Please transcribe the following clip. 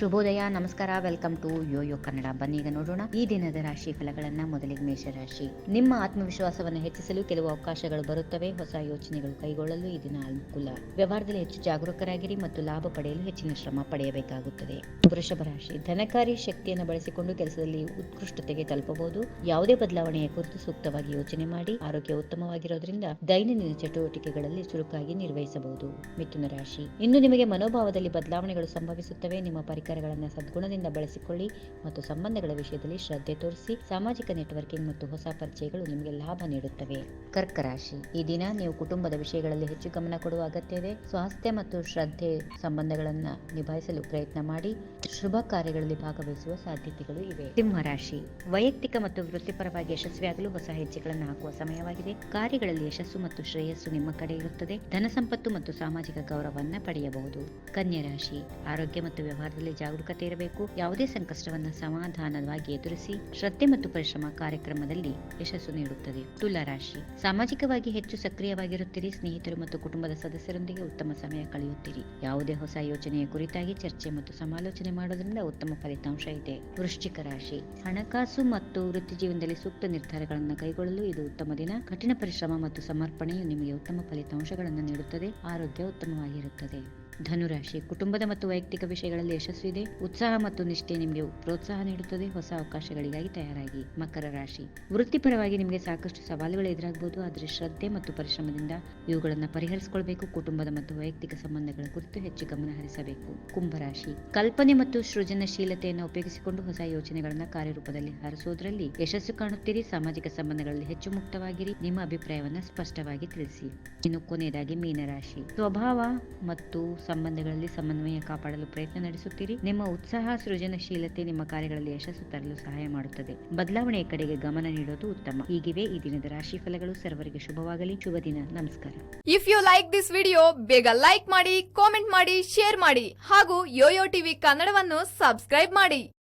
ಶುಭೋದಯ, ನಮಸ್ಕಾರ, welcome to yo yo Kannada ಬನ್ನೀಗ ನೋಡೋಣ ಈ ದಿನದ ರಾಶಿ ಫಲಗಳನ್ನ ಮೊದಲಿಗೆ ಮೇಷರಾಶಿ. ನಿಮ್ಮ ಆತ್ಮವಿಶ್ವಾಸವನ್ನು ಹೆಚ್ಚಿಸಲು ಕೆಲವು ಅವಕಾಶಗಳು ಬರುತ್ತವೆ. ಹೊಸ ಯೋಚನೆಗಳು ಕೈಗೊಳ್ಳಲು ಈ ದಿನ ಅನುಕೂಲ. ವ್ಯವಹಾರದಲ್ಲಿ ಹೆಚ್ಚು ಜಾಗರೂಕರಾಗಿರಿ ಮತ್ತು ಲಾಭ ಪಡೆಯಲು ಹೆಚ್ಚಿನ ಶ್ರಮ ಪಡೆಯಬೇಕಾಗುತ್ತದೆ. ವೃಷಭ ರಾಶಿ. ಧನಕಾರಿ ಶಕ್ತಿಯನ್ನು ಬಳಸಿಕೊಂಡು ಕೆಲಸದಲ್ಲಿ ಉತ್ಕೃಷ್ಟತೆಗೆ ತಲುಪಬಹುದು. ಯಾವುದೇ ಬದಲಾವಣೆಯ ಕುರಿತು ಸೂಕ್ತವಾಗಿ ಯೋಚನೆ ಮಾಡಿ, ಆರೋಗ್ಯ ಉತ್ತಮವಾಗಿರೋದ್ರಿಂದ ದೈನಂದಿನ ಚಟುವಟಿಕೆಗಳಲ್ಲಿ ಚುರುಕಾಗಿ ನಿರ್ವಹಿಸಬಹುದು. ಮಿಥುನ ರಾಶಿ. ಇನ್ನು ನಿಮಗೆ ಮನೋಭಾವದಲ್ಲಿ ಬದಲಾವಣೆಗಳು ಸಂಭವಿಸುತ್ತವೆ. ನಿಮ್ಮ ಪರಿಕರಗಳನ್ನು ಸದ್ಗುಣದಿಂದ ಬಳಸಿಕೊಳ್ಳಿ ಮತ್ತು ಸಂಬಂಧಗಳ ವಿಷಯದಲ್ಲಿ ಶ್ರದ್ಧೆ ತೋರಿಸಿ ಸಾಮಾಜಿಕ ನೆಟ್ವರ್ಕಿಂಗ್ ಮತ್ತು ಹೊಸ ಪರಿಚಯಗಳು ನಿಮಗೆ ಲಾಭ ನೀಡುತ್ತವೆ. ಕರ್ಕ ರಾಶಿ. ಈ ದಿನ ನೀವು ಕುಟುಂಬದ ವಿಷಯಗಳಲ್ಲಿ ಹೆಚ್ಚು ಗಮನ ಕೊಡುವ ಅಗತ್ಯವಿದೆ. ಸ್ವಾಸ್ಥ್ಯ ಮತ್ತು ಶ್ರದ್ಧೆ ಸಂಬಂಧಗಳನ್ನು ನಿಭಾಯಿಸಲು ಪ್ರಯತ್ನ ಮಾಡಿ. ಶುಭ ಕಾರ್ಯಗಳಲ್ಲಿ ಭಾಗವಹಿಸುವ ಸಾಧ್ಯತೆಗಳು ಇವೆ. ಸಿಂಹ ರಾಶಿ. ವೈಯಕ್ತಿಕ ಮತ್ತು ವೃತ್ತಿಪರವಾಗಿ ಯಶಸ್ವಿಯಾಗಲು ಹೊಸ ಹೆಜ್ಜೆಗಳನ್ನು ಹಾಕುವ ಸಮಯವಾಗಿದೆ. ಕಾರ್ಯಗಳಲ್ಲಿ ಯಶಸ್ಸು ಮತ್ತು ಶ್ರೇಯಸ್ಸು ನಿಮ್ಮ ಕಡೆ ಇರುತ್ತದೆ. ಧನ ಸಂಪತ್ತು ಮತ್ತು ಸಾಮಾಜಿಕ ಗೌರವವನ್ನು ಪಡೆಯಬಹುದು. ಕನ್ಯಾ ರಾಶಿ. ಆರೋಗ್ಯ ಮತ್ತು ವ್ಯವಹಾರದಲ್ಲಿ ಜಾಗರೂಕತೆ ಇರಬೇಕು. ಯಾವುದೇ ಸಂಕಷ್ಟವನ್ನು ಸಮಾಧಾನವಾಗಿ ಎದುರಿಸಿ ಶ್ರದ್ಧೆ ಮತ್ತು ಪರಿಶ್ರಮ ಕಾರ್ಯಕ್ರಮದಲ್ಲಿ ಯಶಸ್ಸು ನೀಡುತ್ತದೆ. ತುಲಾ ರಾಶಿ. ಸಾಮಾಜಿಕವಾಗಿ ಹೆಚ್ಚು ಸಕ್ರಿಯವಾಗಿರುತ್ತೀರಿ. ಸ್ನೇಹಿತರು ಮತ್ತು ಕುಟುಂಬದ ಸದಸ್ಯರೊಂದಿಗೆ ಉತ್ತಮ ಸಮಯ ಕಳೆಯುತ್ತೀರಿ. ಯಾವುದೇ ಹೊಸ ಯೋಜನೆಯ ಕುರಿತಾಗಿ ಚರ್ಚೆ ಮತ್ತು ಸಮಾಲೋಚನೆ ಮಾಡುವುದರಿಂದ ಉತ್ತಮ ಫಲಿತಾಂಶ ಇದೆ. ವೃಶ್ಚಿಕ ರಾಶಿ. ಹಣಕಾಸು ಮತ್ತು ವೃತ್ತಿ ಜೀವನದಲ್ಲಿ ಸೂಕ್ತ ನಿರ್ಧಾರಗಳನ್ನು ಕೈಗೊಳ್ಳಲು ಇದು ಉತ್ತಮ ದಿನ. ಕಠಿಣ ಪರಿಶ್ರಮ ಮತ್ತು ಸಮರ್ಪಣೆಯು ನಿಮಗೆ ಉತ್ತಮ ಫಲಿತಾಂಶಗಳನ್ನು ನೀಡುತ್ತದೆ. ಆರೋಗ್ಯ ಉತ್ತಮವಾಗಿರುತ್ತದೆ. ಧನುರಾಶಿ. ಕುಟುಂಬದ ಮತ್ತು ವೈಯಕ್ತಿಕ ವಿಷಯಗಳಲ್ಲಿ ಯಶಸ್ಸು ಇದೆ. ಉತ್ಸಾಹ ಮತ್ತು ನಿಷ್ಠೆ ನಿಮಗೆ ಪ್ರೋತ್ಸಾಹ ನೀಡುತ್ತದೆ. ಹೊಸ ಅವಕಾಶಗಳಿಗಾಗಿ ತಯಾರಾಗಿ. ಮಕರ ರಾಶಿ. ವೃತ್ತಿಪರವಾಗಿ ನಿಮಗೆ ಸಾಕಷ್ಟು ಸವಾಲುಗಳು ಎದುರಾಗಬಹುದು ಆದರೆ ಶ್ರದ್ಧೆ ಮತ್ತು ಪರಿಶ್ರಮದಿಂದ ಇವುಗಳನ್ನು ಪರಿಹರಿಸಿಕೊಳ್ಬೇಕು. ಕುಟುಂಬದ ಮತ್ತು ವೈಯಕ್ತಿಕ ಸಂಬಂಧಗಳ ಕುರಿತು ಹೆಚ್ಚು ಗಮನ ಹರಿಸಬೇಕು. ಕುಂಭರಾಶಿ ಕಲ್ಪನೆ ಮತ್ತು ಸೃಜನಶೀಲತೆಯನ್ನು ಉಪಯೋಗಿಸಿಕೊಂಡು ಹೊಸ ಯೋಜನೆಗಳನ್ನು ಕಾರ್ಯರೂಪದಲ್ಲಿ ಹರಿಸೋದ್ರಲ್ಲಿ ಯಶಸ್ಸು ಕಾಣುತ್ತೀರಿ. ಸಾಮಾಜಿಕ ಸಂಬಂಧಗಳಲ್ಲಿ ಹೆಚ್ಚು ಮುಕ್ತವಾಗಿರಿ. ನಿಮ್ಮ ಅಭಿಪ್ರಾಯವನ್ನು ಸ್ಪಷ್ಟವಾಗಿ ತಿಳಿಸಿ. ಇನ್ನು ಕೊನೆಯದಾಗಿ ಮೀನರಾಶಿ. ಸ್ವಭಾವ ಮತ್ತು ಸಂಬಂಧಗಳಲ್ಲಿ ಸಮನ್ವಯ ಕಾಪಾಡಲು ಪ್ರಯತ್ನ ನಡೆಸುತ್ತೀರಿ. ನಿಮ್ಮ ಉತ್ಸಾಹ, ಸೃಜನಶೀಲತೆ ನಿಮ್ಮ ಕಾರ್ಯಗಳಲ್ಲಿ ಯಶಸ್ಸು ತರಲು ಸಹಾಯ ಮಾಡುತ್ತದೆ. ಬದಲಾವಣೆಯ ಕಡೆಗೆ ಗಮನ ನೀಡೋದು ಉತ್ತಮ. ಹೀಗಿವೆ ಈ ದಿನದ ರಾಶಿ ಫಲಗಳು. ಸರ್ವರಿಗೆ ಶುಭವಾಗಲಿ. ಶುಭ ದಿನ. ನಮಸ್ಕಾರ. If you like this video ಬೇಗ ಲೈಕ್ ಮಾಡಿ ಕಾಮೆಂಟ್ ಮಾಡಿ ಶೇರ್ ಮಾಡಿ ಹಾಗೂ ಯೋಯೋ ಟಿವಿ ಕನ್ನಡವನ್ನು ಸಬ್ಸ್ಕ್ರೈಬ್ ಮಾಡಿ.